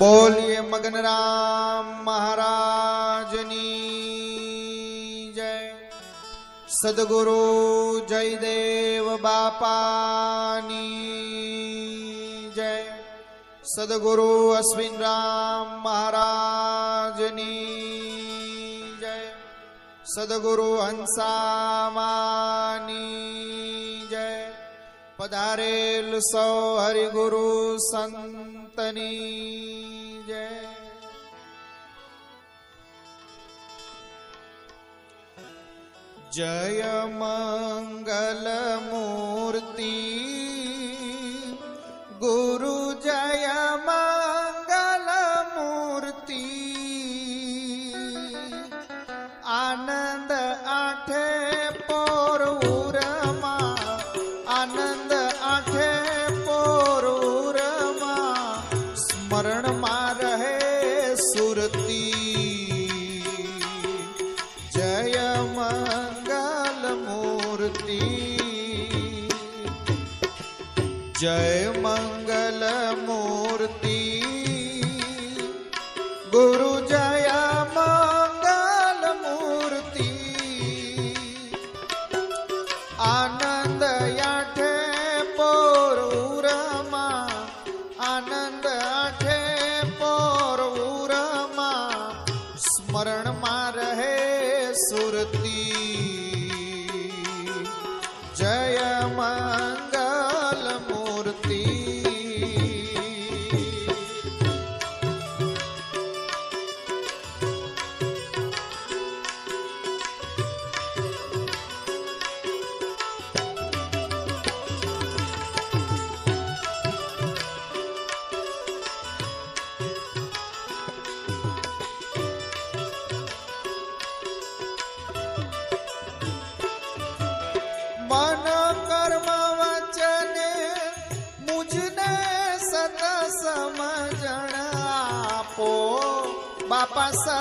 बोलिए मगन राम महाराज जय। सदगुरु जय देव बापानी जय। सदगुरु अश्विन राम महाराज जय। सदगुरु हंसा मानी પધારેલ સૌ હરિગુરુ સંતની જય જય મંગલ મૂર્તિ ગુરુ जय मंगल मूर्ति। गुरु जय मंगल मूर्ति। आनंद आठे पोरूरमा आनंद आठे पोरूरमा स्मरण में रहे सुरती।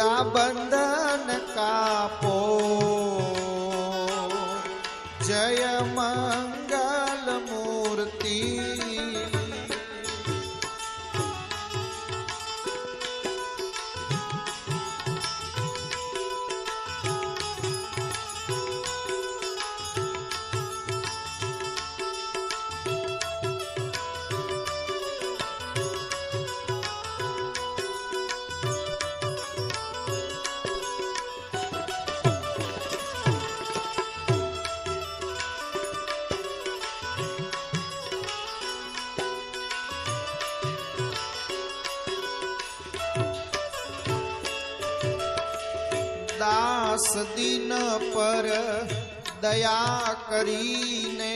કુડા બંધન કાપો. દાસ દિન પર દયા કરીને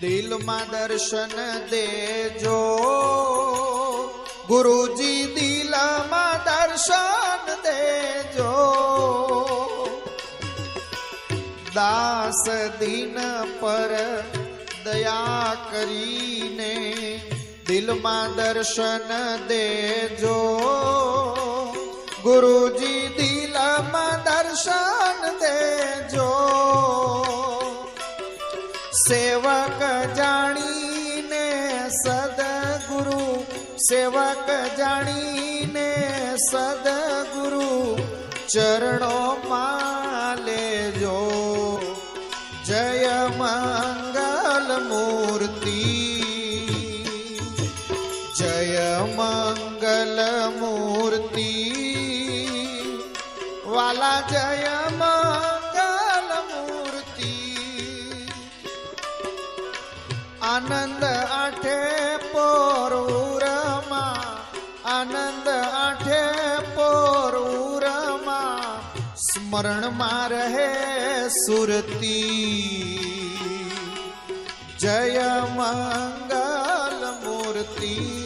દિલમાં દર્શન દેજો ગુરુજી દિલમાં દર્શન દેજો દાસ દિન પર દયા કરીને દિલમાં દર્શન દેજો ગુરુજી દિલમાં દર્શન દેજો. સેવક જાણીને સદગુરુ સેવક જાણીને સદગુરુ ચરણોમાં વાલા જય મંગલ મૂર્તિ આનંદ આઠે પોરુરમાં આનંદ આઠે પોરુરમાં સ્મરણમાં રહે સુરતી જય મંગલ मूर्ति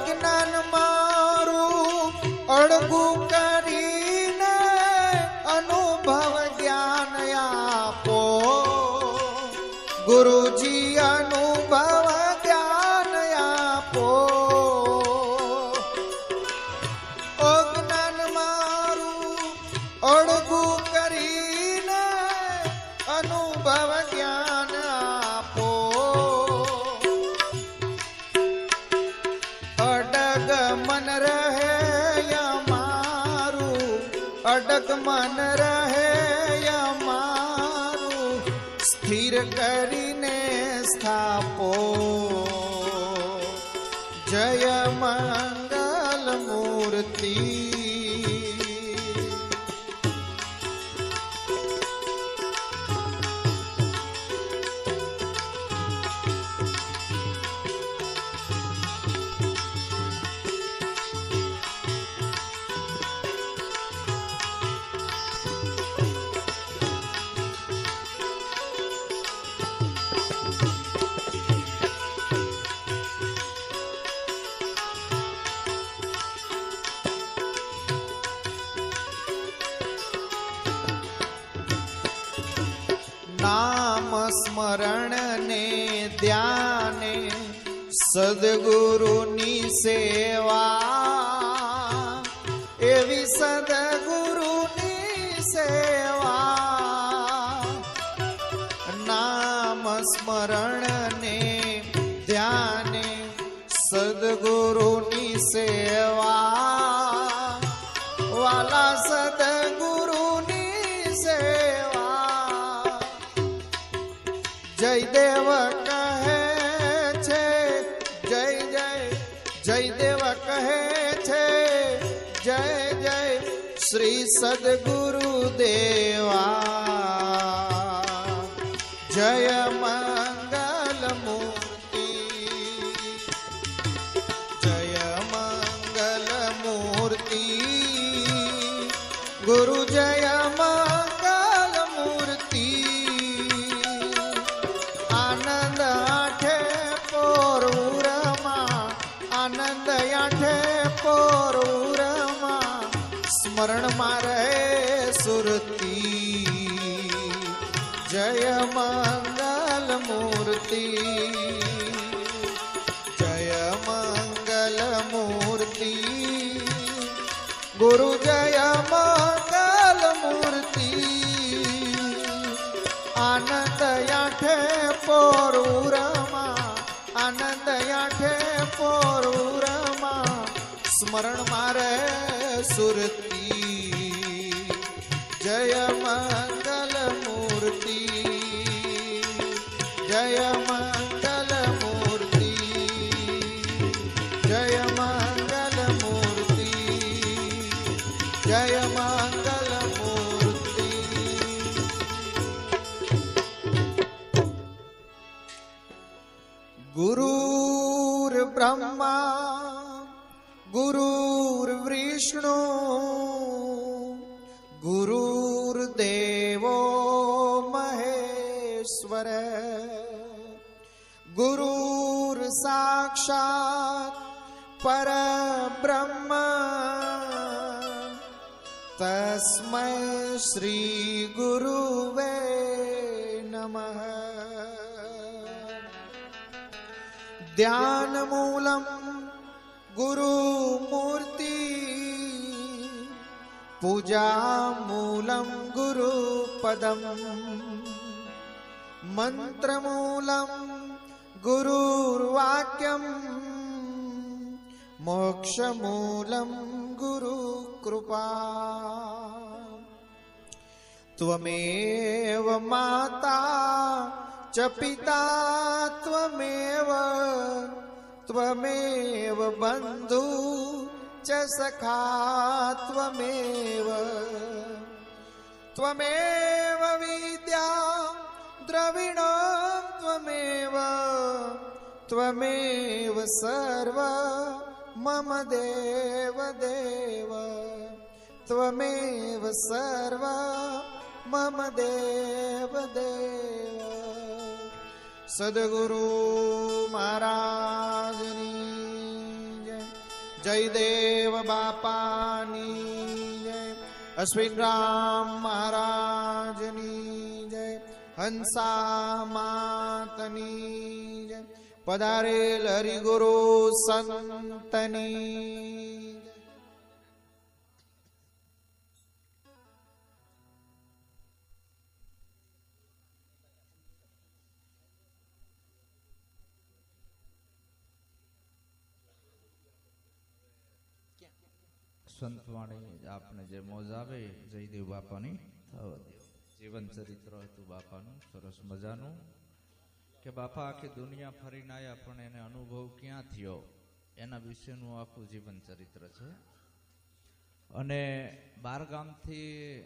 જ્ઞાન મારું અળગું કા મન રહે અમારું. સ્થિર કરીને સ્થાપો. જય મંગલ મૂર્તિ. નામ સ્મરણ ને ધ્યાને સદગુરુની સેવા એવી સદગુરુની સેવા નામ સ્મરણ जय देव कहे छे, जय जय जय देव कहे छे, जय जय श्री सदगुरु देवा। जय मंगल मूर्ति। जय मंगल मूर्ति। गुरु जय मंगल मारे सुरती जय मंगल मूर्ति। जय मंगल मूर्ति। गुरु जय मंगल मूर्ति। आनंद याठे पोरू रमा। आनंद याठे पोरू रमा। स्मरण मारे सुरती जय मंगल मूर्ति, जय मंगल मूर्ति, जय मंगल मूर्ति, जय मंगल मूर्ति। गुरुर् ब्रह्मा गुरुर्विष्णु गुरु महेश्वर गुरुर्साक्षात् परब्रह्म। तस्मै श्रीगुरुवे नमः। ध्यानमूलं गुरुमूर्ति। पूजामूलं गुरुपदम्। मन्त्रमूलं गुरुर्वाक्यम् मोक्षमूलं गुरुकृपा। त्वमेव माता च पिता त्वमेव त्वमेव बन्धु च सखा त्वमेव त्वमेव विद्या द्रविणां त्वमेव त्वमेव सर्व मम देव देव त्वमेव सर्व मम देव देव सद्गुरु महाराजनी जय बापानि अश्विराम महाराजनी। હંસા માતની પધારેલ હરિગુરુ સંતની સંતવાણી આપને જે મોજ આવે જયદેવ બાપાની થવા દો જીવન ચરિત્ર હતું બાપાનું, સરસ મજાનું. કે બાપા, આખી દુનિયા ફરીને આવ્યા પણ એને અનુભવ ક્યાં થયો? એના વિશેનું આખું જીવન ચરિત્ર છે. અને બારગામથી